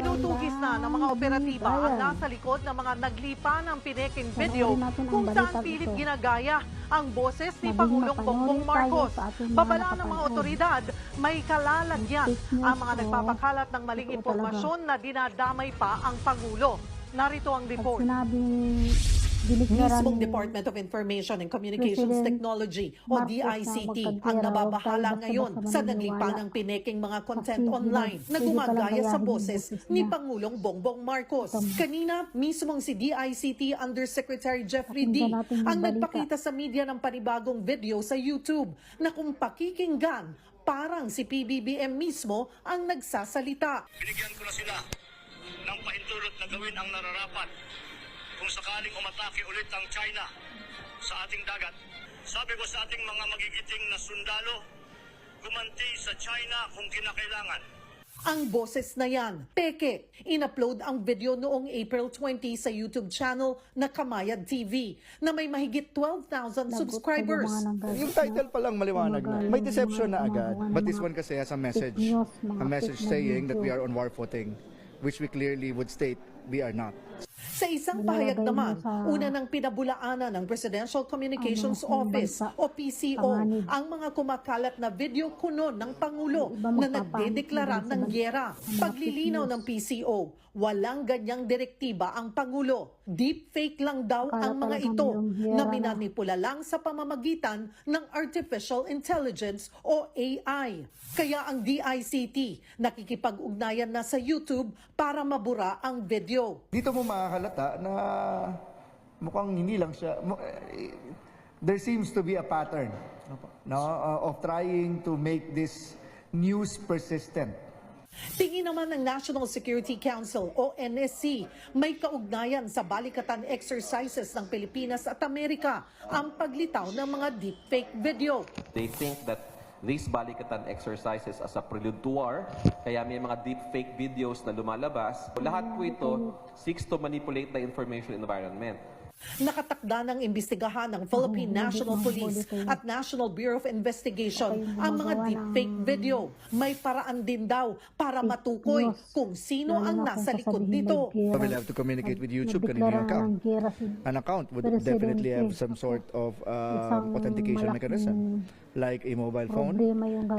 Tinutugis na ng mga operatiba ang nasa likod ng mga naglipa ng pineking video kung saan pilit ginagaya ang boses ni Pangulong Bongbong Marcos. Babala ng mga otoridad, may kalalagyan ang mga nagpapakalat ng maling impormasyon na dinadamay pa ang Pangulo. Narito ang report. sinabing Mismong Department of Information and Communications President Technology o DICT ang nababahala ngayon sa naglipa ng pineking mga content online na gumagaya sa boses ni. Pangulong Bongbong Marcos. Kanina, mismong si DICT Undersecretary Jeffrey D ang nagpakita sa media ng panibagong video sa YouTube na kung pakikinggan, parang si PBBM mismo ang nagsasalita. Binigyan ko na sila ng pahintulot na gawin ang nararapat kung sakaling umatake ulit ang China sa ating dagat. Sabi ko sa ating mga magigiting na sundalo, gumanti sa China kung kinakailangan. Ang boses na yan, peke. In-upload ang video noong April 20 sa YouTube channel na Kamayad TV na may mahigit 12,000 subscribers. Yung title pa lang maliwanag na. May deception na agad. But this one kasi has a message. A message saying that we are on war footing, which we clearly would state we are not. Sa isang pahayag naman, sa- una ng pinabulaanan ng Presidential Communications Ano, Office o PCO ang mga kumakalat na video kuno ng Pangulo na nagdedeklara ng gyera. Paglilinaw fake ng PCO, walang ganyang direktiba ang Pangulo. Deepfake lang daw ang mga ito na na. minanipula lang sa pamamagitan ng Artificial Intelligence o AI. Kaya ang DICT nakikipag-ugnayan na sa YouTube para mabura ang video. Dito mo makakalata na mukhang hindi lang siya. eh, There seems to be a pattern no, uh, of trying to make this news persistent. Tingin naman ng National Security Council o NSC, may kaugnayan sa balikatan exercises ng Pilipinas at Amerika ang paglitaw ng mga deepfake video. They think that these balikatan exercises as a prelude to war, kaya may mga deep fake videos na lumalabas. Lahat po ito seeks to manipulate the information environment. Nakatakda ng imbestigahan ng Philippine National Police at National Bureau of Investigation ang mga deepfake video. May paraan din daw para matukoy kung sino ang nasa likod nito. So we'll have to communicate with YouTube kanino yung account. An account would definitely have some sort of uh, authentication mechanism, like a mobile phone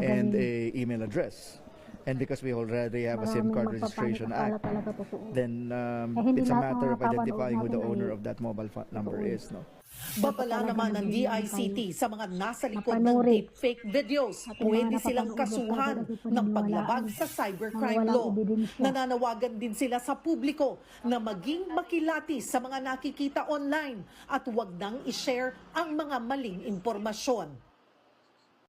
and a email address. And because we already have a SIM card Registration Act, then um, Eh, it's a matter of identifying who the owner of that mobile phone number is. No? Babala naman ng DICT sa mga nasa likod ng Mapanuri. deepfake videos. Pwede silang kasuhan ng paglabag sa cybercrime law. Nananawagan din sila sa publiko na maging makilati sa mga nakikita online at huwag nang i-share ang mga maling impormasyon.